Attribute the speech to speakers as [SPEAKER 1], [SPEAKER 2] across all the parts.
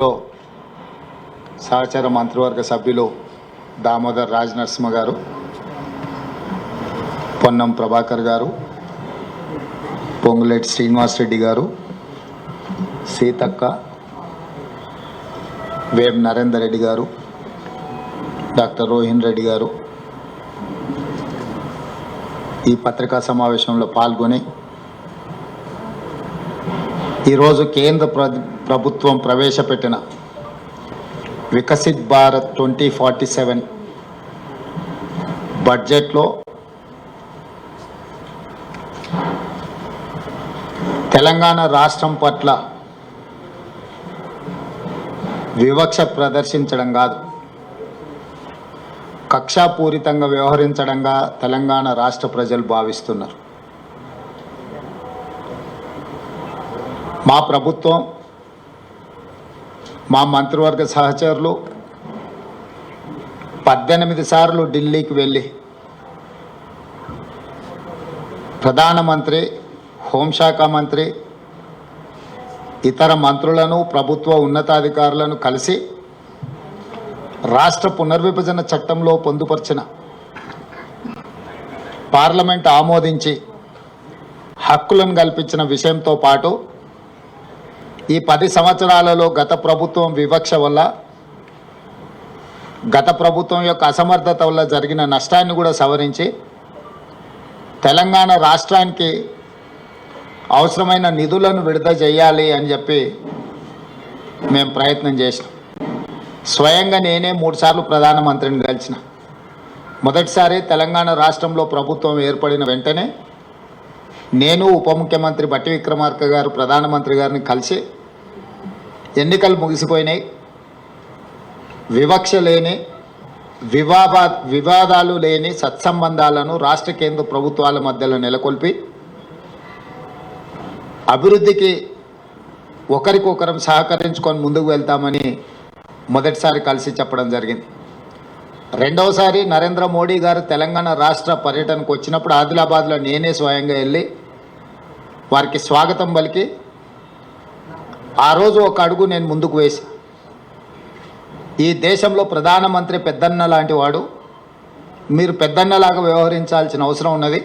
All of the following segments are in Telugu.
[SPEAKER 1] లో సహచర మంత్రివర్గ సభ్యులు దామోదర్ రాజ్ నరసింహ గారు పొన్నం ప్రభాకర్ గారు పొంగులేటి శ్రీనివాసరెడ్డి గారు సీతక్క వేం నరేందర్ రెడ్డి గారు డాక్టర్ రోహిన్ రెడ్డి గారు. ఈ పత్రికా సమావేశంలో పాల్గొని ఈరోజు కేంద్ర ప్ర- ప్రభుత్వం ప్రవేశపెట్టిన Viksit Bharat twenty forty seven బడ్జెట్లో తెలంగాణ రాష్ట్రం పట్ల వివక్ష ప్రదర్శించడం కాదు కక్షాపూరితంగా వ్యవహరించడంగా తెలంగాణ రాష్ట్ర ప్రజలు భావిస్తున్నారు. మా ప్రభుత్వం మా మంత్రివర్గ సహచరులు పద్దెనిమిది సార్లు ఢిల్లీకి వెళ్ళి ప్రధానమంత్రి హోంశాఖ మంత్రి ఇతర మంత్రులను ప్రభుత్వ ఉన్నతాధికారులను కలిసి రాష్ట్ర పునర్విభజన చట్టంలో పొందుపరిచిన పార్లమెంట్ ఆమోదించి హక్కులను కల్పించిన విషయంతో పాటు ఈ పది సంవత్సరాలలో గత ప్రభుత్వం వివక్ష వల్ల గత ప్రభుత్వం యొక్క అసమర్థత వల్ల జరిగిన నష్టాన్ని కూడా సవరించి తెలంగాణ రాష్ట్రానికి అవసరమైన నిధులను విడుదల చేయాలి అని చెప్పి మేము ప్రయత్నం చేసినాం. స్వయంగా నేనే మూడుసార్లు ప్రధానమంత్రిని కలిసిన. మొదటిసారి తెలంగాణ రాష్ట్రంలో ప్రభుత్వం ఏర్పడిన వెంటనే నేను ఉప ముఖ్యమంత్రి బట్టి విక్రమార్క గారు ప్రధానమంత్రి గారిని కలిసి ఎన్నికలు ముగిసిపోయినాయి. వివక్ష లేని వివాదా వివాదాలు లేని సత్సంబంధాలను రాష్ట్ర కేంద్ర ప్రభుత్వాల మధ్యలో నెలకొల్పి అభివృద్ధికి ఒకరికొకరం సహకరించుకొని ముందుకు వెళ్తామని మొదటిసారి కలిసి చెప్పడం జరిగింది. రెండవసారి నరేంద్ర మోడీ గారు తెలంగాణ రాష్ట్ర పర్యటనకు వచ్చినప్పుడు ఆదిలాబాద్లో నేనే స్వయంగా వెళ్ళి వారికి స్వాగతం పలికి ఆ రోజు ఒక అడుగు నేను ముందుకు వేసి ఈ దేశంలో ప్రధానమంత్రి పెద్దన్న లాంటి వాడు మీరు పెద్దన్నలాగా వ్యవహరించాల్సిన అవసరం ఉన్నది.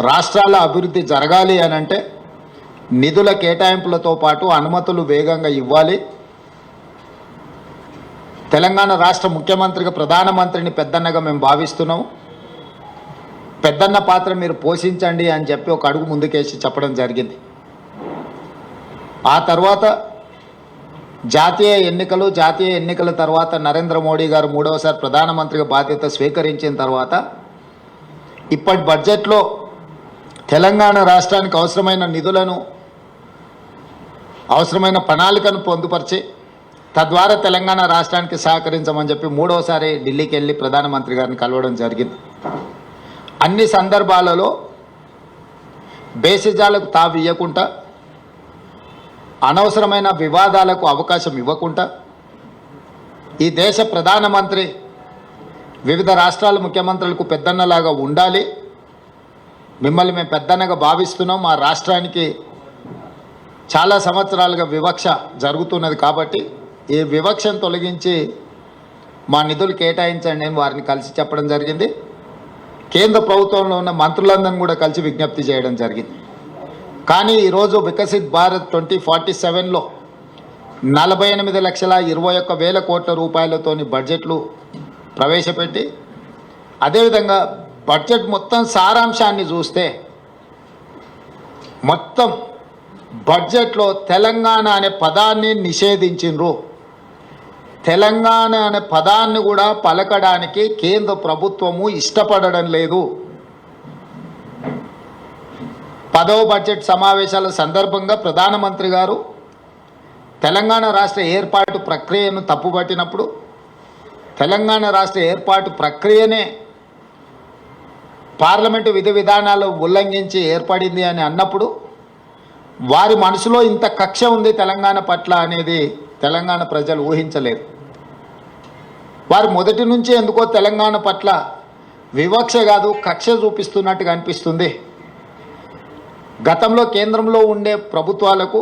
[SPEAKER 1] రాష్ట్రాల అభివృద్ధి జరగాలి అని అంటే నిధుల కేటాయింపులతో పాటు అనుమతులు వేగంగా ఇవ్వాలి. తెలంగాణ రాష్ట్ర ముఖ్యమంత్రిగా ప్రధానమంత్రిని పెద్దన్నగా మేము భావిస్తున్నాం. పెద్దన్న పాత్ర మీరు పోషించండి అని చెప్పి ఒక అడుగు ముందుకేసి చెప్పడం జరిగింది. ఆ తర్వాత జాతీయ ఎన్నికలు జాతీయ ఎన్నికల తర్వాత నరేంద్ర మోడీ గారు మూడవసారి ప్రధానమంత్రిగా బాధ్యత స్వీకరించిన తర్వాత ఇప్పటి బడ్జెట్లో తెలంగాణ రాష్ట్రానికి అవసరమైన నిధులను అవసరమైన ప్రణాళికను పొందుపరిచి తద్వారా తెలంగాణ రాష్ట్రానికి సహకరించమని చెప్పి మూడవసారి ఢిల్లీకి వెళ్ళి ప్రధానమంత్రి గారిని కలవడం జరిగింది. అన్ని సందర్భాలలో బేసిజాలకు తావియ్యకుండా అనవసరమైన వివాదాలకు అవకాశం ఇవ్వకుండా ఈ దేశ ప్రధానమంత్రి వివిధ రాష్ట్రాల ముఖ్యమంత్రులకు పెద్దన్నలాగా ఉండాలి. మిమ్మల్ని మేము పెద్దన్నగా భావిస్తున్నాం. మా రాష్ట్రానికి చాలా సంవత్సరాలుగా వివక్ష జరుగుతున్నది కాబట్టి ఈ వివక్షను తొలగించి మా నిధులు కేటాయించండి అని వారిని కలిసి చెప్పడం జరిగింది. కేంద్ర ప్రభుత్వంలో ఉన్న మంత్రులందరినీ కూడా కలిసి విజ్ఞప్తి చేయడం జరిగింది. కానీ ఈరోజు వికసిత్ భారత్ ట్వంటీ ఫార్టీ సెవెన్లో నలభై ఎనిమిది లక్షల ఇరవై ఒక్క వేల కోట్ల రూపాయలతోని బడ్జెట్లు ప్రవేశపెట్టి అదేవిధంగా బడ్జెట్ మొత్తం సారాంశాన్ని చూస్తే మొత్తం బడ్జెట్లో తెలంగాణ అనే పదాన్ని నిషేధించిండ్రు. తెలంగాణ అనే పదాన్ని కూడా పలకడానికి కేంద్ర ప్రభుత్వము ఇష్టపడడం లేదు. పదవ బడ్జెట్ సమావేశాల సందర్భంగా ప్రధానమంత్రి గారు తెలంగాణ రాష్ట్ర ఏర్పాటు ప్రక్రియను తప్పుపట్టినప్పుడు తెలంగాణ రాష్ట్ర ఏర్పాటు ప్రక్రియనే పార్లమెంటు విధి విధానాలు ఉల్లంఘించి ఏర్పడింది అని అన్నప్పుడు వారి మనసులో ఇంత కక్ష ఉంది తెలంగాణ పట్ల అనేది తెలంగాణ ప్రజలు ఊహించలేరు వారు మొదటి నుంచి ఎందుకో తెలంగాణ పట్ల వివక్ష కాదు కక్ష చూపిస్తున్నట్టుగా అనిపిస్తుంది. గతంలో కేంద్రంలో ఉండే ప్రభుత్వాలకు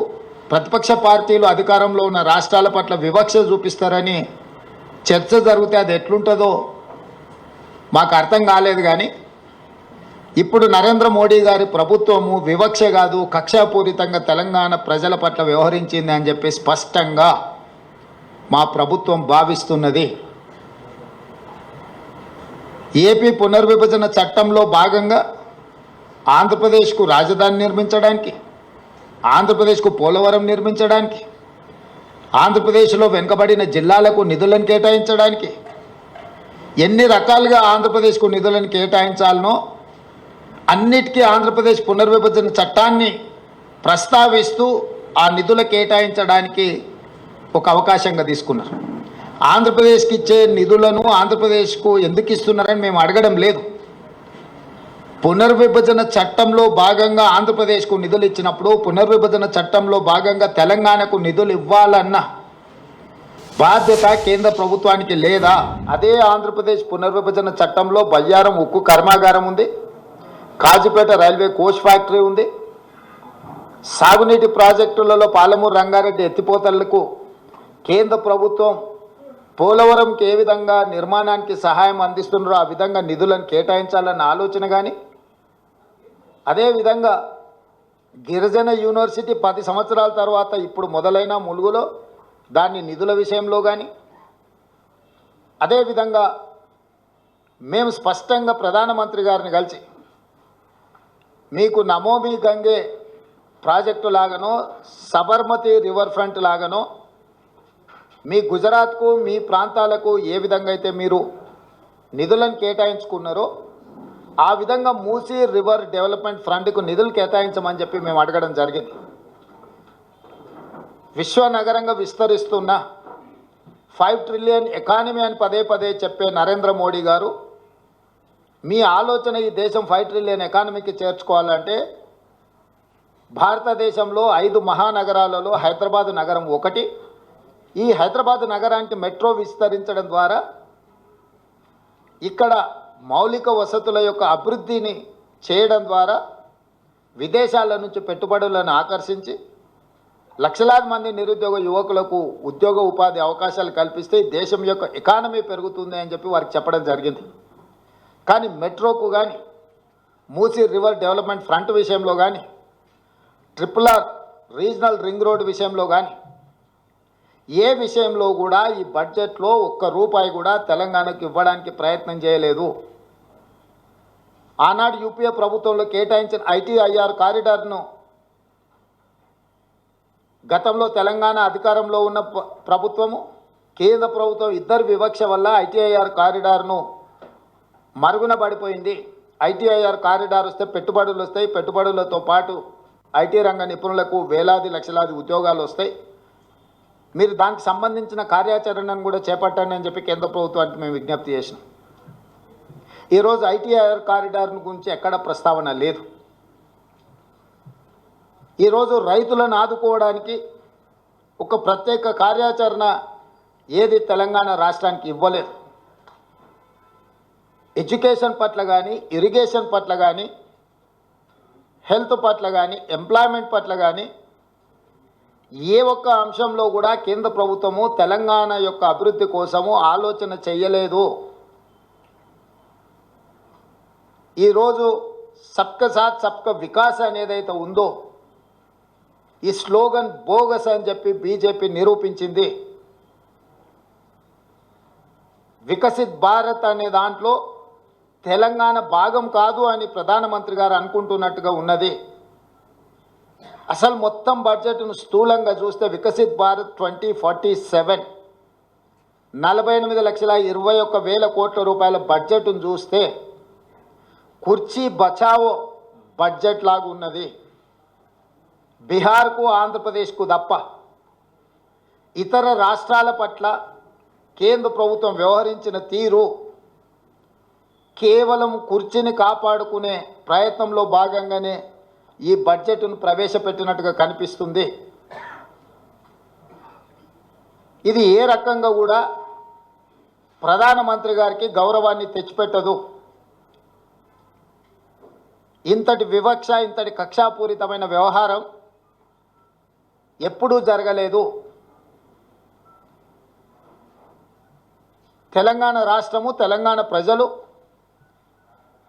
[SPEAKER 1] ప్రతిపక్ష పార్టీలు అధికారంలో ఉన్న రాష్ట్రాల పట్ల వివక్ష చూపిస్తారని చర్చ జరిగితే అది ఎట్లుంటుందో మాకు అర్థం కాలేదు కానీ ఇప్పుడు నరేంద్ర మోడీ గారి ప్రభుత్వము వివక్ష కాదు కక్షాపూరితంగా తెలంగాణ ప్రజల పట్ల వ్యవహరించింది అని చెప్పి స్పష్టంగా మా ప్రభుత్వం భావిస్తున్నది. ఏపీ పునర్విభజన చట్టంలో భాగంగా ఆంధ్రప్రదేశ్కు రాజధాని నిర్మించడానికి ఆంధ్రప్రదేశ్కు పోలవరం నిర్మించడానికి ఆంధ్రప్రదేశ్లో వెనుకబడిన జిల్లాలకు నిధులను కేటాయించడానికి ఎన్ని రకాలుగా ఆంధ్రప్రదేశ్కు నిధులను కేటాయించాలనో అన్నిటికీ ఆంధ్రప్రదేశ్ పునర్విభజన చట్టాన్ని ప్రస్తావిస్తూ ఆ నిధుల కేటాయించడానికి ఒక అవకాశంగా తీసుకున్నారు. ఆంధ్రప్రదేశ్కి ఇచ్చే నిధులను ఆంధ్రప్రదేశ్కు ఎందుకు ఇస్తున్నారని మేము అడగడం లేదు. పునర్విభజన చట్టంలో భాగంగా ఆంధ్రప్రదేశ్కు నిధులు ఇచ్చినప్పుడు పునర్విభజన చట్టంలో భాగంగా తెలంగాణకు నిధులు ఇవ్వాలన్న బాధ్యత కేంద్ర ప్రభుత్వానికి లేదా? అదే ఆంధ్రప్రదేశ్ పునర్విభజన చట్టంలో బయ్యారం ఉక్కు కర్మాగారం ఉంది. కాజీపేట రైల్వే కోచ్ ఫ్యాక్టరీ ఉంది. సాగునీటి ప్రాజెక్టులలో పాలమూరు రంగారెడ్డి ఎత్తిపోతలకు కేంద్ర ప్రభుత్వం పోలవరంకి ఏ విధంగా నిర్మాణానికి సహాయం అందిస్తున్నారో ఆ విధంగా నిధులను కేటాయించాలన్న ఆలోచన కానీ అదేవిధంగా గిరిజన యూనివర్సిటీ పది సంవత్సరాల తర్వాత ఇప్పుడు మొదలైన ములుగులో దాన్ని నిధుల విషయంలో కానీ అదేవిధంగా మేము స్పష్టంగా ప్రధానమంత్రి గారిని కలిసి మీకు నమోమి గంగే ప్రాజెక్టు లాగానో సబర్మతి రివర్ ఫ్రంట్ లాగానో మీ గుజరాత్కు మీ ప్రాంతాలకు ఏ విధంగా అయితే మీరు నిధులను కేటాయించుకున్నారో ఆ విధంగా మూసీ రివర్ డెవలప్మెంట్ ఫ్రంట్కు నిధులు కేటాయించమని చెప్పి మేము అడగడం జరిగింది. విశ్వనగరంగా విస్తరిస్తున్న ఫైవ్ ట్రిలియన్ ఎకానమీ అని పదే పదే చెప్పే నరేంద్ర మోడీ గారు మీ ఆలోచన ఈ దేశం ఫైవ్ ట్రిలియన్ ఎకానమీకి చేర్చుకోవాలంటే భారతదేశంలో ఐదు మహానగరాలలో హైదరాబాద్ నగరం ఒకటి. ఈ హైదరాబాద్ నగరానికి మెట్రో విస్తరించడం ద్వారా ఇక్కడ మౌలిక వసతుల యొక్క అభివృద్ధిని చేయడం ద్వారా విదేశాల నుంచి పెట్టుబడులను ఆకర్షించి లక్షలాది మంది నిరుద్యోగ యువకులకు ఉద్యోగ ఉపాధి అవకాశాలు కల్పిస్తే దేశం యొక్క ఎకానమీ పెరుగుతుంది అని చెప్పి వారికి చెప్పడం జరిగింది. కానీ మెట్రోకు కానీ మూసీ రివర్ డెవలప్మెంట్ ఫ్రంట్ విషయంలో కానీ triple R regional ring road విషయంలో కానీ ఏ విషయంలో కూడా ఈ బడ్జెట్లో ఒక్క రూపాయి కూడా తెలంగాణకు ఇవ్వడానికి ప్రయత్నం చేయలేదు. ఆనాడు యూపీఏ ప్రభుత్వంలో కేటాయించిన ఐటీఐఆర్ కారిడార్ను గతంలో తెలంగాణ అధికారంలో ఉన్న ప్రభుత్వము కేంద్ర ప్రభుత్వం ఇద్దరు వివక్ష వల్ల ఐటీఐఆర్ కారిడార్ను మరుగున పడిపోయింది. ఐటీఐఆర్ కారిడార్ వస్తే పెట్టుబడులు వస్తాయి. పెట్టుబడులతో పాటు ఐటీ రంగ నిపుణులకు వేలాది లక్షలాది ఉద్యోగాలు వస్తాయి. మీరు దానికి సంబంధించిన కార్యాచరణను కూడా చేపట్టండి అని చెప్పి కేంద్ర ప్రభుత్వానికి మేము విజ్ఞప్తి చేసినాం. ఈరోజు ఐటీఐఆర్ కారిడార్ గురించి ఎక్కడ ప్రస్తావన లేదు. ఈరోజు రైతులను ఆదుకోవడానికి ఒక ప్రత్యేక కార్యాచరణ ఏది తెలంగాణ రాష్ట్రానికి ఇవ్వలేదు. ఎడ్యుకేషన్ పట్ల కానీ ఇరిగేషన్ పట్ల కానీ హెల్త్ పట్ల కానీ ఎంప్లాయ్మెంట్ పట్ల కానీ ఏ ఒక్క అంశంలో కూడా కేంద్ర ప్రభుత్వము తెలంగాణ యొక్క అభివృద్ధి కోసము ఆలోచన చేయలేదు ఈరోజు సబ్క సాత్ సబ్క వికాస్ అనేదైతే ఉందో ఈ స్లోగన్ బోగస్ అని చెప్పి బీజేపీ నిరూపించింది. వికసిత్ భారత్ అనే దాంట్లో తెలంగాణ భాగం కాదు అని ప్రధానమంత్రి గారు అనుకుంటున్నట్టుగా ఉన్నది. అసలు మొత్తం బడ్జెట్ను స్థూలంగా చూస్తే Viksit Bharat twenty forty seven నలభై ఎనిమిది లక్షల ఇరవై ఒక్క వేల కోట్ల రూపాయల బడ్జెట్ను చూస్తే కుర్చీ బచావో బడ్జెట్ లాగా ఉన్నది. బీహార్కు ఆంధ్రప్రదేశ్కు తప్ప ఇతర రాష్ట్రాల పట్ల కేంద్ర ప్రభుత్వం వ్యవహరించిన తీరు కేవలం కుర్చీని కాపాడుకునే ప్రయత్నంలో భాగంగానే ఈ బడ్జెట్ను ప్రవేశపెట్టినట్టుగా కనిపిస్తుంది. ఇది ఏ రకంగా కూడా ప్రధానమంత్రి గారికి గౌరవాన్ని తెచ్చిపెట్టదు. ఇంతటి వివక్ష ఇంతటి కక్షాపూరితమైన వ్యవహారం ఎప్పుడూ జరగలేదు. తెలంగాణ రాష్ట్రము తెలంగాణ ప్రజలు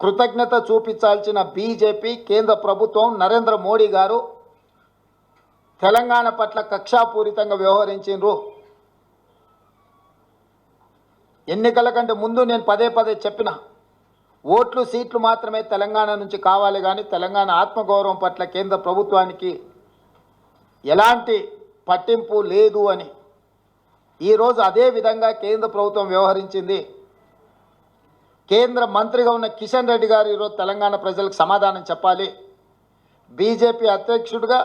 [SPEAKER 1] కృతజ్ఞత చూపించాల్సిన బీజేపీ కేంద్ర ప్రభుత్వం నరేంద్ర మోడీ గారు తెలంగాణ పట్ల కక్షాపూరితంగా వ్యవహరించిండ్రు. ఎన్నికల కంటే ముందు నేను పదే పదే చెప్పిన ఓట్లు సీట్లు మాత్రమే తెలంగాణ నుంచి కావాలి కానీ తెలంగాణ ఆత్మగౌరవం పట్ల కేంద్ర ప్రభుత్వానికి ఎలాంటి పట్టింపు లేదు అని. ఈరోజు అదే విధంగా కేంద్ర ప్రభుత్వం వ్యవహరించింది. కేంద్ర మంత్రిగా ఉన్న కిషన్ రెడ్డి గారు ఈరోజు తెలంగాణ ప్రజలకు సమాధానం చెప్పాలి. బీజేపీ అధ్యక్షుడిగా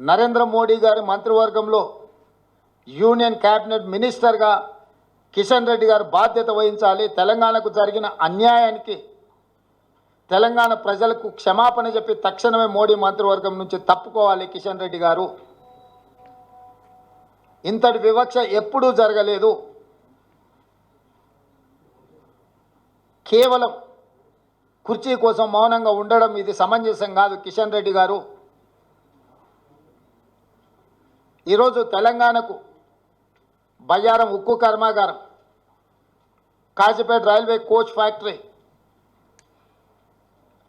[SPEAKER 1] నరేంద్ర మోడీ గారి మంత్రివర్గంలో యూనియన్ క్యాబినెట్ మినిస్టర్గా కిషన్ రెడ్డి గారు బాధ్యత వహించాలి. తెలంగాణకు జరిగిన అన్యాయానికి తెలంగాణ ప్రజలకు క్షమాపణ చెప్పి తక్షణమే మోడీ మంత్రివర్గం నుంచి తప్పుకోవాలి కిషన్ రెడ్డి గారు. ఇంతటి వివక్ష ఎప్పుడూ జరగలేదు. కేవలం కుర్చీ కోసం మౌనంగా ఉండడం ఇది సమంజసం కాదు కిషన్ రెడ్డి గారు. ఈరోజు తెలంగాణకు బయ్యారం ఉక్కు కర్మాగారం Kazipet railway coach factory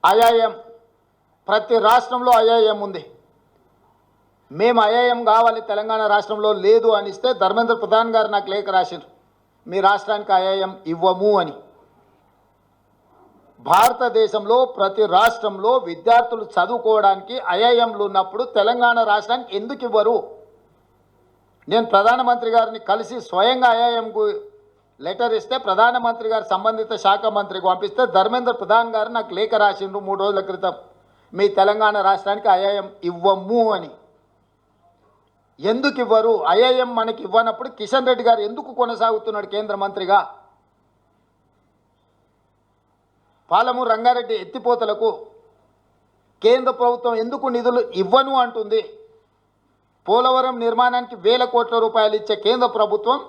[SPEAKER 1] IIM ప్రతి రాష్ట్రంలో ఐఐఎం ఉంది. మేము ఐఐఎం కావాలి తెలంగాణ రాష్ట్రంలో లేదు అనిస్తే ధర్మేంద్ర ప్రధాన్ గారు నాకు లేఖ రాశారు మీ రాష్ట్రానికి ఐఐఎం ఇవ్వము అని. భారతదేశంలో ప్రతి రాష్ట్రంలో విద్యార్థులు చదువుకోవడానికి ఐఐఎంలు ఉన్నప్పుడు తెలంగాణ రాష్ట్రానికి ఎందుకు ఇవ్వరు? నేను ప్రధానమంత్రి గారిని కలిసి స్వయంగా ఐఐఎంకు లెటర్ ఇస్తే ప్రధానమంత్రి గారు సంబంధిత శాఖ మంత్రికి పంపిస్తే ధర్మేంద్ర ప్రధాన్ గారు నాకు లేఖ రాసిండ్రు మూడు రోజుల క్రితం. మీ తెలంగాణ రాష్ట్రానికి ఐఐఎం ఇవ్వము అని. ఎందుకు ఇవ్వరు? ఐఐఎం మనకి ఇవ్వనప్పుడు కిషన్ రెడ్డి గారు ఎందుకు కొనసాగుతున్నాడు కేంద్ర మంత్రిగా? పాలము రంగారెడ్డి ఎత్తిపోతలకు కేంద్ర ప్రభుత్వం ఎందుకు నిధులు ఇవ్వను అంటుంది. పోలవరం నిర్మాణానికి వేల కోట్ల రూపాయలు ఇచ్చే కేంద్ర ప్రభుత్వం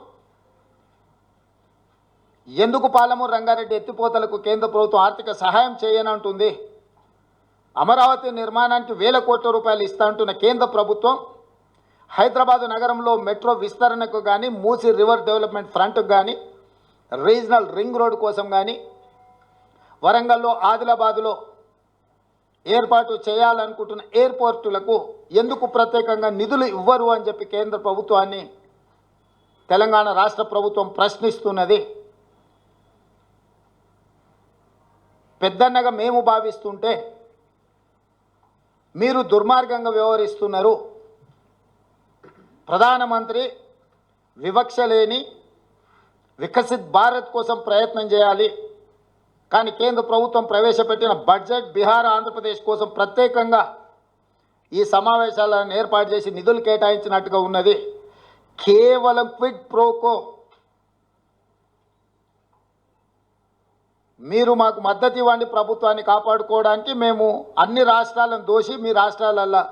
[SPEAKER 1] ఎందుకు పాలమూరు రంగారెడ్డి ఎత్తిపోతలకు కేంద్ర ప్రభుత్వం ఆర్థిక సహాయం చేయనంటుంది అమరావతి నిర్మాణానికి వేల కోట్ల రూపాయలు ఇస్తా అంటున్న కేంద్ర ప్రభుత్వం హైదరాబాదు నగరంలో మెట్రో విస్తరణకు కానీ మూసి రివర్ డెవలప్మెంట్ ఫ్రంట్కు కానీ రీజనల్ రింగ్ రోడ్ కోసం కానీ వరంగల్లో ఆదిలాబాదులో ఏర్పాటు చేయాలనుకుంటున్న ఎయిర్పోర్టులకు ఎందుకు ప్రత్యేకంగా నిధులు ఇవ్వరు అని చెప్పి కేంద్ర ప్రభుత్వాన్ని తెలంగాణ రాష్ట్ర ప్రభుత్వం ప్రశ్నిస్తున్నది. పెద్దన్నగా మేము భావిస్తుంటే మీరు దుర్మార్గంగా వ్యవహరిస్తున్నారు. ప్రధానమంత్రి వివక్ష లేని వికసిత్ భారత్ కోసం ప్రయత్నం చేయాలి. కానీ కేంద్ర ప్రభుత్వం ప్రవేశపెట్టిన బడ్జెట్ బీహార్ ఆంధ్రప్రదేశ్ కోసం ప్రత్యేకంగా ఈ సమావేశాలను ఏర్పాటు చేసి నిధులు కేటాయించినట్టుగా ఉన్నది. కేవలం క్విడ్ ప్రోకో. మీరు మాకు మద్దతు ఇవ్వండి ప్రభుత్వాన్ని కాపాడుకోవడానికి. మేము అన్ని రాష్ట్రాలను దోషి మీ రాష్ట్రాలల్లో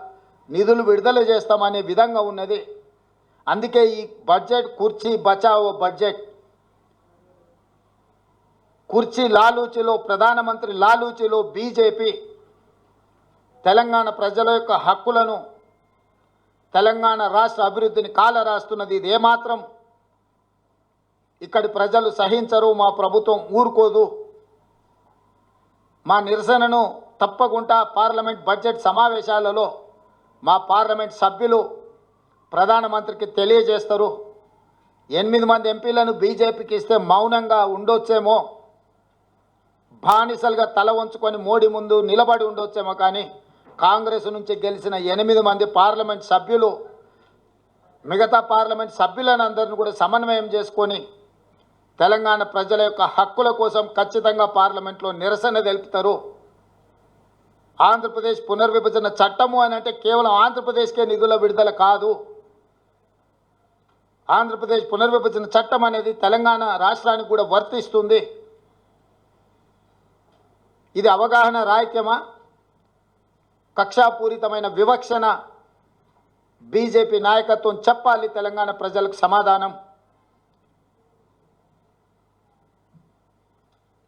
[SPEAKER 1] నిధులు విడుదల చేస్తామనే విధంగా ఉన్నది. అందుకే ఈ బడ్జెట్ కుర్చీ బచావో బడ్జెట్. కుర్చీ లాలూచిలో ప్రధానమంత్రి లాలూచిలో బీజేపీ తెలంగాణ ప్రజల యొక్క హక్కులను తెలంగాణ రాష్ట్ర అభివృద్ధిని కాలరాస్తున్నది ఇది ఏమాత్రం ఇక్కడి ప్రజలు సహించరు మా ప్రభుత్వం ఊరుకోదు. మా నిరసనను తప్పకుండా పార్లమెంట్ బడ్జెట్ సమావేశాలలో మా పార్లమెంట్ సభ్యులు ప్రధానమంత్రికి తెలియజేస్తారు. ఎనిమిది మంది ఎంపీలను బీజేపీకి ఇస్తే మౌనంగా ఉండొచ్చేమో. బానిసలుగా తల వంచుకొని మోడీ ముందు నిలబడి ఉండొచ్చేమో కానీ కాంగ్రెస్ నుంచి గెలిచిన ఎనిమిది మంది పార్లమెంట్ సభ్యులు మిగతా పార్లమెంట్ సభ్యులను అందరిని కూడా సమన్వయం చేసుకొని తెలంగాణ ప్రజల యొక్క హక్కుల కోసం ఖచ్చితంగా పార్లమెంట్లో నిరసన తెలుపుతారు. ఆంధ్రప్రదేశ్ పునర్విభజన చట్టము అని అంటే కేవలం ఆంధ్రప్రదేశ్కే నిధుల విడుదల కాదు. ఆంధ్రప్రదేశ్ పునర్విభజన చట్టం అనేది తెలంగాణ రాష్ట్రానికి కూడా వర్తిస్తుంది. ఇది అవగాహన రాహిత్యమా? కక్షాపూరితమైన వివక్షణ బీజేపీ నాయకత్వం చెప్పాలి తెలంగాణ ప్రజలకు సమాధానం.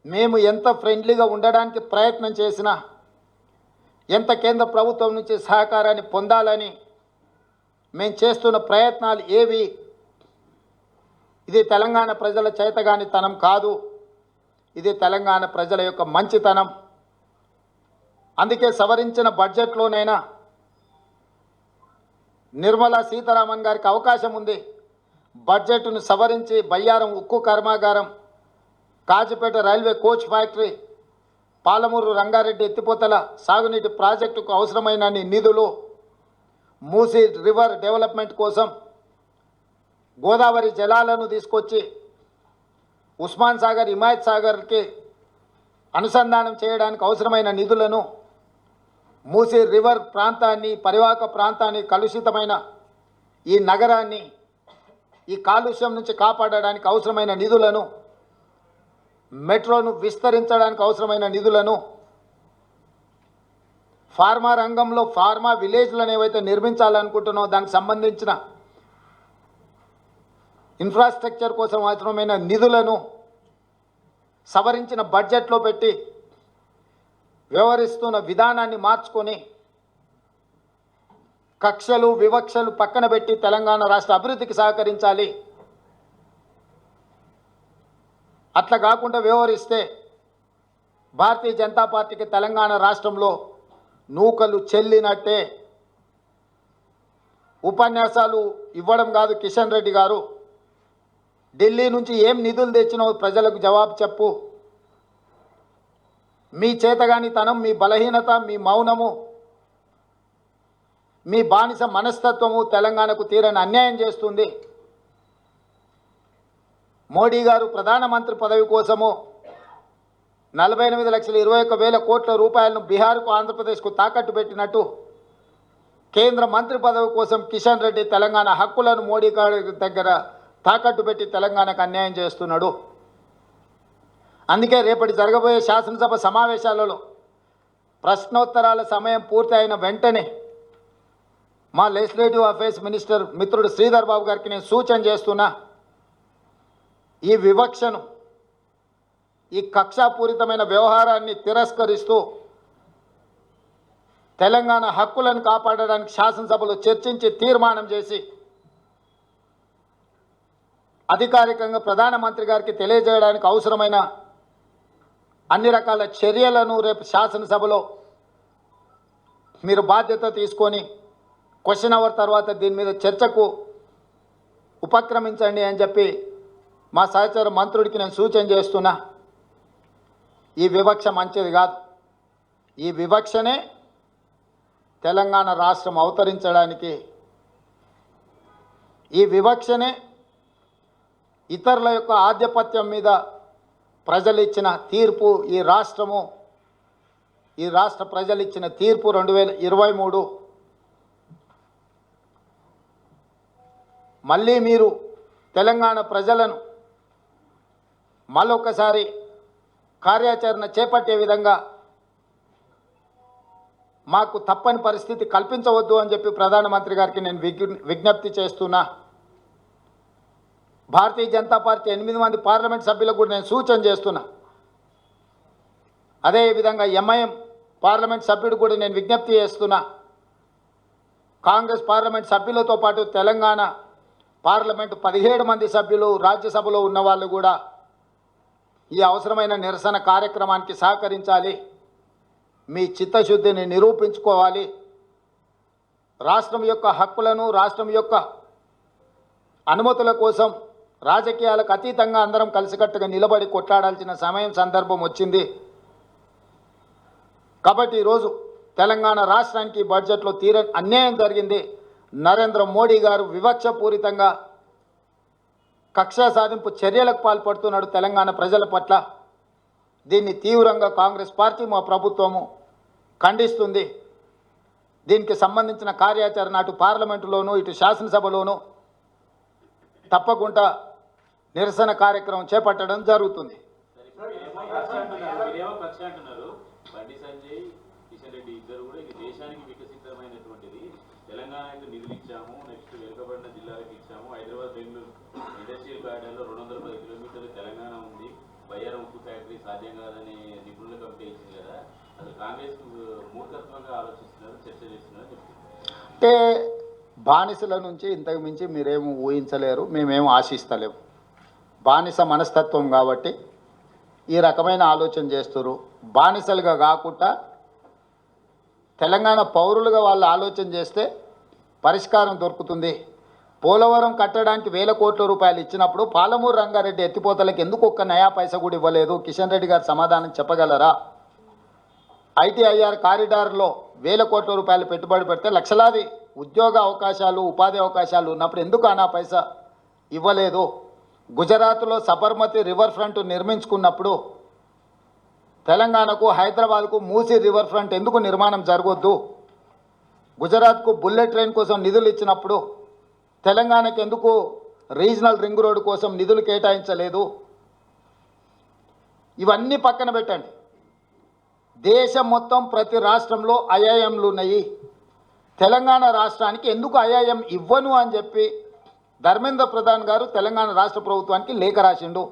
[SPEAKER 1] మేము ఎంత ఫ్రెండ్లీగా ఉండడానికి ప్రయత్నం చేసినా ఎంత కేంద్ర ప్రభుత్వం నుంచి సహకారాన్ని పొందాలని మేము చేస్తున్న ప్రయత్నాలు ఏవి? ఇది తెలంగాణ ప్రజల చేతగానితనం కాదు. ఇది తెలంగాణ ప్రజల యొక్క మంచితనం. అందుకే సవరించిన బడ్జెట్లోనైనా నిర్మలా సీతారామన్ గారికి అవకాశం ఉంది. బడ్జెట్ను సవరించి బయ్యారం ఉక్కు కర్మాగారం Kazipet railway coach factory Palamuru Rangareddy ఎత్తిపోతల సాగునీటి ప్రాజెక్టుకు అవసరమైన నిధులు మూసీ రివర్ డెవలప్మెంట్ కోసం గోదావరి జలాలను తీసుకొచ్చి ఉస్మాన్ సాగర్ హిమాయత్ సాగర్కి అనుసంధానం చేయడానికి అవసరమైన నిధులను మూసీ రివర్ ప్రాంతాన్ని పరివాహక ప్రాంతాన్ని కలుషితమైన ఈ నగరాన్ని ఈ కాలుష్యం నుంచి కాపాడడానికి అవసరమైన నిధులను మెట్రోను విస్తరించడానికి అవసరమైన నిధులను ఫార్మా రంగంలో ఫార్మా విలేజ్లను ఏవైతే నిర్మించాలనుకుంటున్నామో దానికి సంబంధించిన ఇన్ఫ్రాస్ట్రక్చర్ కోసం అవసరమైన నిధులను సవరించిన బడ్జెట్లో పెట్టి వ్యవహరిస్తున్న విధానాన్ని మార్చుకొని కక్షలు వివక్షలు పక్కన పెట్టి తెలంగాణ రాష్ట్ర అభివృద్ధికి సహకరించాలి. అట్లా కాకుండా వ్యవహరిస్తే భారతీయ జనతా పార్టీకి తెలంగాణ రాష్ట్రంలో నూకలు చెల్లినట్టే. ఉపన్యాసాలు ఇవ్వడం కాదు కిషన్ రెడ్డి గారు. ఢిల్లీ నుంచి ఏం నిధులు తెచ్చినావు ప్రజలకు జవాబు చెప్పు. మీ చేతగానితనం మీ బలహీనత మీ మౌనము మీ బానిస మనస్తత్వము తెలంగాణకు తీరని అన్యాయం చేస్తుంది. మోడీ గారు ప్రధానమంత్రి పదవి కోసము నలభై ఎనిమిది లక్షల ఇరవై ఒక్క వేల కోట్ల రూపాయలను బీహార్కు ఆంధ్రప్రదేశ్కు తాకట్టు పెట్టినట్టు కేంద్ర మంత్రి పదవి కోసం కిషన్ రెడ్డి తెలంగాణ హక్కులను మోడీ గారి దగ్గర తాకట్టు పెట్టి తెలంగాణకు అన్యాయం చేస్తున్నాడు. అందుకే రేపటి జరగబోయే శాసనసభ సమావేశాలలో ప్రశ్నోత్తరాల సమయం పూర్తి అయిన వెంటనే మా లెజిస్లేటివ్ అఫైర్స్ మినిస్టర్ మిత్రుడు శ్రీధర్ బాబు గారికి నేను సూచన చేస్తున్నా ఈ వివక్షను ఈ కక్షాపూరితమైన వ్యవహారాన్ని తిరస్కరిస్తూ తెలంగాణ హక్కులను కాపాడడానికి శాసనసభలో చర్చించి తీర్మానం చేసి అధికారికంగా ప్రధానమంత్రి గారికి తెలియజేయడానికి అవసరమైన అన్ని రకాల చర్యలను రేపు శాసనసభలో మీరు బాధ్యత తీసుకొని క్వశ్చన్ అవర్ తర్వాత దీని మీద చర్చకు ఉపక్రమించండి అని చెప్పి మా సహచర మంత్రుడికి నేను సూచన చేస్తున్నా. ఈ వివక్ష మంచిది కాదు. ఈ వివక్షనే తెలంగాణ రాష్ట్రం అవతరించడానికి ఈ వివక్షనే ఇతరుల యొక్క ఆధిపత్యం మీద ప్రజలు ఇచ్చిన తీర్పు ఈ రాష్ట్రము ఈ రాష్ట్ర ప్రజలు ఇచ్చిన తీర్పు రెండు వేల ఇరవై మూడు. మళ్ళీ మీరు తెలంగాణ ప్రజలను మళ్ళొకసారి కార్యాచరణ చేపట్టే విధంగా మాకు తప్పని పరిస్థితి కల్పించవద్దు అని చెప్పి ప్రధానమంత్రి గారికి నేను విజ్ఞ- విజ్ఞప్తి చేస్తున్నా. భారతీయ జనతా పార్టీ ఎనిమిది మంది పార్లమెంట్ సభ్యులకు కూడా నేను సూచన చేస్తున్నా. అదేవిధంగా ఎంఐఎం పార్లమెంట్ సభ్యుడు కూడా నేను విజ్ఞప్తి చేస్తున్నా. కాంగ్రెస్ పార్లమెంట్ సభ్యులతో పాటు తెలంగాణ పార్లమెంట్ పదిహేడు మంది సభ్యులు రాజ్యసభలో ఉన్న వాళ్ళు కూడా ఈ అవసరమైన నిరసన కార్యక్రమానికి సహకరించాలి. మీ చిత్తశుద్ధిని నిరూపించుకోవాలి. రాష్ట్రం యొక్క హక్కులను రాష్ట్రం యొక్క అనుమతుల కోసం రాజకీయాలకు అతీతంగా అందరం కలిసికట్టుగా నిలబడి కొట్లాడాల్సిన సమయం సందర్భం వచ్చింది. కాబట్టి ఈరోజు తెలంగాణ రాష్ట్రానికి బడ్జెట్లో తీర అన్యాయం జరిగింది. నరేంద్ర మోడీ గారు వివక్షపూరితంగా కక్షా సాధింపు చర్యలకు పాల్పడుతున్నాడు తెలంగాణ ప్రజల పట్ల. దీన్ని తీవ్రంగా కాంగ్రెస్ పార్టీ మా ప్రభుత్వము ఖండిస్తుంది. దీనికి సంబంధించిన కార్యాచరణ అటు పార్లమెంటులోనూ ఇటు శాసనసభలోనూ తప్పకుండా నిరసన కార్యక్రమం చేపట్టడం జరుగుతుంది.
[SPEAKER 2] తెలంగాణకు నిధులు ఇచ్చాము నెక్స్ట్ వెనుకబడిన జిల్లాలకు ఇచ్చాము. హైదరాబాద్ బెంగళూరు ఇండస్ట్రియల్ కారిడార్లో రెండు వందల పది కిలోమీటర్లు తెలంగాణ ఉంది. బయ్యారం ఉక్కు ఫ్యాక్టరీ సాధ్యం కాదని నిపుణుల కమిటీ ఇచ్చింది కదా. అసలు కాంగ్రెస్ మూర్ఖత్వంగా ఆలోచిస్తున్నారు చర్చ చేస్తున్నారు
[SPEAKER 1] అంటే బానిసల నుంచి ఇంతకు మించి మీరేమి ఊహించలేరు మేమేం ఆశిస్తలేము బానిస మనస్తత్వం కాబట్టి ఈ రకమైన ఆలోచన చేస్తారు బానిసలుగా కాకుండా తెలంగాణ పౌరులుగా వాళ్ళు ఆలోచన చేస్తే పరిష్కారం దొరుకుతుంది. పోలవరం కట్టడానికి వేల కోట్ల రూపాయలు ఇచ్చినప్పుడు పాలమూరు రంగారెడ్డి ఎత్తిపోతలకు ఎందుకు ఒక్క నయా పైస కూడా ఇవ్వలేదు? కిషన్ రెడ్డి గారు సమాధానం చెప్పగలరా? ఐటీఐఆర్ కారిడార్లో వేల కోట్ల రూపాయలు పెట్టుబడి పెడితే లక్షలాది ఉద్యోగ అవకాశాలు ఉపాధి అవకాశాలు ఉన్నప్పుడు ఎందుకు అనా పైసా ఇవ్వలేదు? గుజరాత్లో సబర్మతి రివర్ ఫ్రంట్ నిర్మించుకున్నప్పుడు తెలంగాణకు హైదరాబాద్కు మూసీ రివర్ ఫ్రంట్ ఎందుకు నిర్మాణం జరగొద్దు? గుజరాత్కు బుల్లెట్ ట్రైన్ కోసం నిధులు ఇచ్చినప్పుడు తెలంగాణకు ఎందుకు రీజనల్ రింగ్ రోడ్డు కోసం నిధులు కేటాయించలేదు? ఇవన్నీ పక్కన పెట్టండి. దేశం మొత్తం ప్రతి రాష్ట్రంలో ఐఐఎంలు ఉన్నాయి. తెలంగాణ రాష్ట్రానికి ఎందుకు ఐఐఎం ఇవ్వను అని చెప్పి ధర్మేంద్ర ప్రధాన్ గారు తెలంగాణ రాష్ట్ర ప్రభుత్వానికి లేఖ రాసిండు.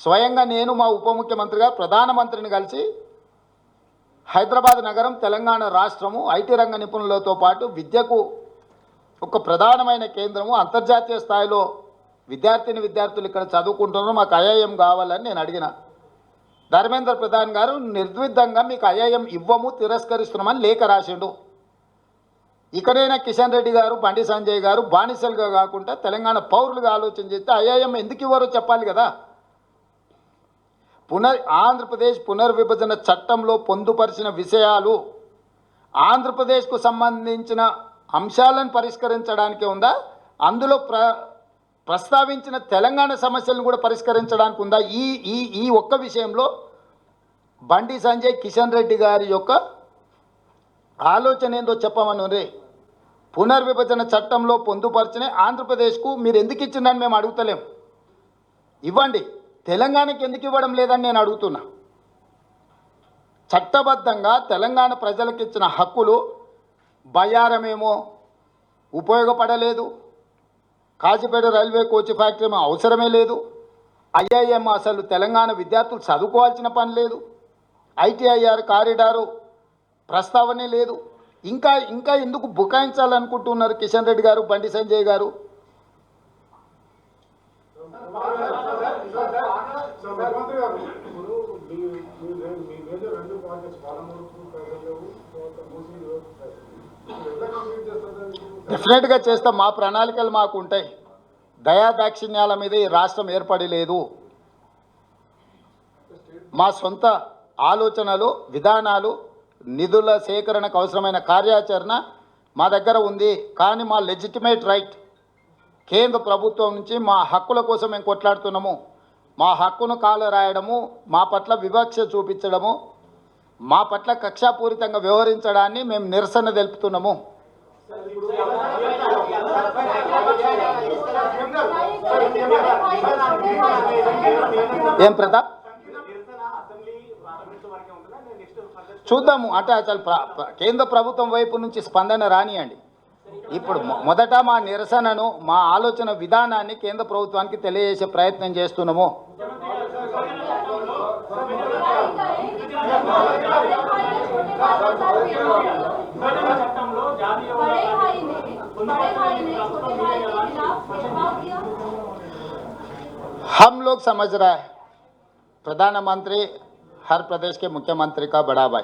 [SPEAKER 1] స్వయంగా నేను మా ఉప ముఖ్యమంత్రి గారు ప్రధానమంత్రిని కలిసి హైదరాబాద్ నగరం తెలంగాణ రాష్ట్రము ఐటీ రంగ నిపుణులతో పాటు విద్యకు ఒక ప్రధానమైన కేంద్రము అంతర్జాతీయ స్థాయిలో విద్యార్థిని విద్యార్థులు ఇక్కడ చదువుకుంటున్నారు మాకు ఐఐఎం కావాలని నేను అడిగిన. ధర్మేంద్ర ప్రధాన్ గారు నిర్ద్విధంగా మీకు ఐఐఎం ఇవ్వము తిరస్కరిస్తున్నామని లేఖ రాసిండు. ఇక్కడైనా కిషన్ రెడ్డి గారు బండి సంజయ్ గారు బానిసలుగా కాకుండా తెలంగాణ పౌరులుగా ఆలోచన చేస్తే ఐఐఎం ఎందుకు ఇవ్వరో చెప్పాలి కదా. పునర్ ఆంధ్రప్రదేశ్ పునర్విభజన చట్టంలో పొందుపరిచిన విషయాలు ఆంధ్రప్రదేశ్కు సంబంధించిన అంశాలను పరిష్కరించడానికి ఉందా? అందులో ప్ర ప్రస్తావించిన తెలంగాణ సమస్యలను కూడా పరిష్కరించడానికి ఉందా? ఈ ఈ ఈ ఒక్క విషయంలో బండి సంజయ్ కిషన్ రెడ్డి గారి యొక్క ఆలోచన ఏందో చెప్పమను రే. పునర్విభజన చట్టంలో పొందుపరిచిన ఆంధ్రప్రదేశ్కు మీరు ఎందుకు ఇచ్చిందని మేము అడుగుతలేం. ఇవ్వండి. తెలంగాణకి ఎందుకు ఇవ్వడం లేదని నేను అడుగుతున్నా. చట్టబద్ధంగా తెలంగాణ ప్రజలకు ఇచ్చిన హక్కులు బయ్యారమేమో. ఉపయోగపడలేదు. కాజీపేట రైల్వే కోచ్ ఫ్యాక్టరీ అవసరమే లేదు. ఐఐఎం అసలు తెలంగాణ విద్యార్థులు చదువుకోవాల్సిన పని లేదు. ఐటీఐఆర్ కారిడారు ప్రస్తావనే లేదు. ఇంకా ఇంకా ఎందుకు బుకాయించాలనుకుంటున్నారు కిషన్ రెడ్డి గారు బండి సంజయ్ గారు? డెఫినెట్గా చేస్తాం మా ప్రణాళికలు మాకు ఉంటాయి. దయా దాక్షిణ్యాల మీద ఈ రాష్ట్రం ఏర్పడి లేదు. మా సొంత ఆలోచనలు విధానాలు నిధుల సేకరణకు అవసరమైన కార్యాచరణ మా దగ్గర ఉంది. కానీ మా లెజిటిమేట్ రైట్ కేంద్ర ప్రభుత్వం నుంచి మా హక్కుల కోసం మేము కొట్లాడుతున్నాము. మా హక్కును కాలు రాయడము మా పట్ల వివక్ష చూపించడము మా పట్ల కక్షాపూరితంగా వ్యవహరించడాన్ని మేము నిరసన తెలుపుతున్నాము. ఏం ప్రతాప్? చూద్దాము అంటే అసలు ప్ర- ప్ర- కేంద్ర ప్రభుత్వం వైపు నుంచి స్పందన రానియండి ఇప్పుడు మొ- మొదట మా నిరసనను మా ఆలోచన విధానాన్ని కేంద్ర ప్రభుత్వానికి తెలియజేసే ప్రయత్నం చేస్తున్నాము
[SPEAKER 3] बड़े भाई ने बड़े भाई ने छोटे भाई के खिलाफ भेदभाव किया
[SPEAKER 1] हम लोग समझ रहा है प्रधानमंत्री हर प्रदेश के मुख्यमंत्री का बड़ा भाई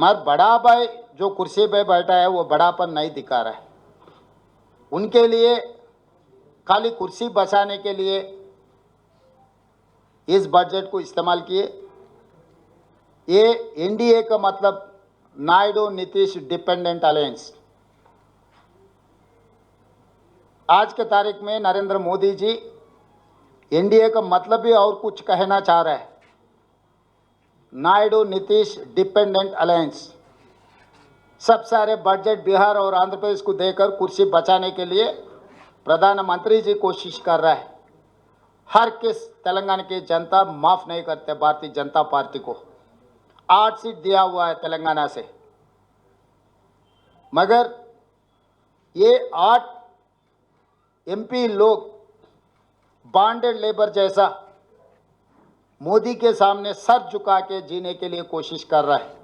[SPEAKER 1] मगर बड़ा भाई जो कुर्सी पे बैठा है, वो बड़ापन नहीं दिखा रहा है। उनके लिए, खाली कुर्सी बचाने के लिए, इस बजट को इस्तेमाल किए। ये एनडीए का मतलब नायडू नीतीश डिपेंडेंट अलायंस आज के तारीख में नरेंद्र मोदी जी एनडीए का मतलब भी और कुछ कहना चाह रहा है। Naidu Nitish dependent alliance. सब सारे बजट बिहार और आंध्र प्रदेश को देकर कुर्सी बचाने के लिए प्रधानमंत्री जी कोशिश कर रहा है। हर किस तेलंगाना की जनता माफ़ नहीं करते भारतीय जनता पार्टी को। आठ सीट दिया हुआ है तेलंगाना से। मगर ये आठ एमपी लोग बॉन्डेड लेबर जैसा मोदी के सामने सर झुका के जीने के लिए कोशिश कर रहा है।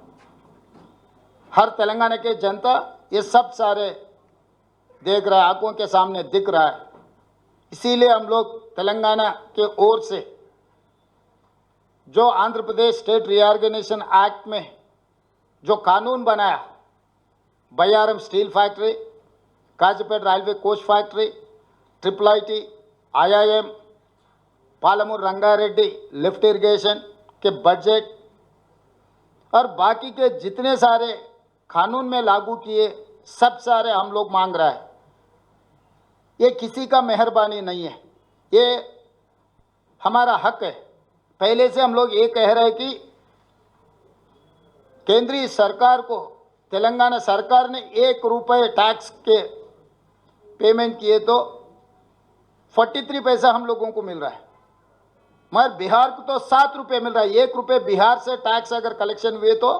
[SPEAKER 1] हर तेलंगाना के जनता ये सब सारे देख रहा है, आँखों के सामने दिख रहा है। इसीलिए हम लोग तेलंगाना के ओर से, जो Andhra Pradesh state reorganisation act में जो कानून बनाया, Bayyaram steel factory, Kazipet railway coach factory, triple I T, I I M Palamuru Rangareddy, lift irrigation के बजट और बाकी के जितने सारे कानून में लागू किए, सब सारे हम लोग मांग रहा है। ये किसी का मेहरबानी नहीं है। ये हमारा हक है। पहले से हम लोग ये कह रहे हैं कि केंद्रीय सरकार को, तेलंगाना सरकार ने एक रुपए टैक्स के पेमेंट किए तो 43 पैसा हम लोगों को मिल रहा है। मगर बिहार को तो सात रुपये मिल रहा है। एक रुपये बिहार से टैक्स अगर कलेक्शन हुए तो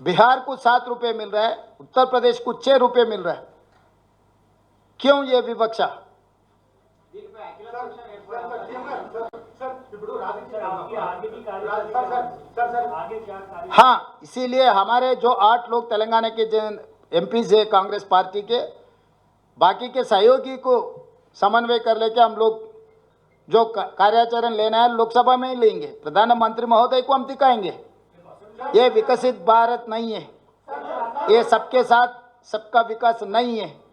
[SPEAKER 1] बिहार को सात रुपये मिल रहा है, उत्तर प्रदेश को छः रुपये मिल रहा है। क्यों ये विवक्षा? हाँ इसीलिए हमारे जो आठ लोग तेलंगाना के जन एम पी है कांग्रेस पार्टी के, बाकी के सहयोगी को समन्वय कर लेके हम लोग जो कार्याचरण लेना है, लोकसभा में ही लेंगे। प्रधानमंत्री महोदय को हम दिखाएँगे। ये विकसित भारत नहीं है। ये सबके साथ सबका विकास नहीं है।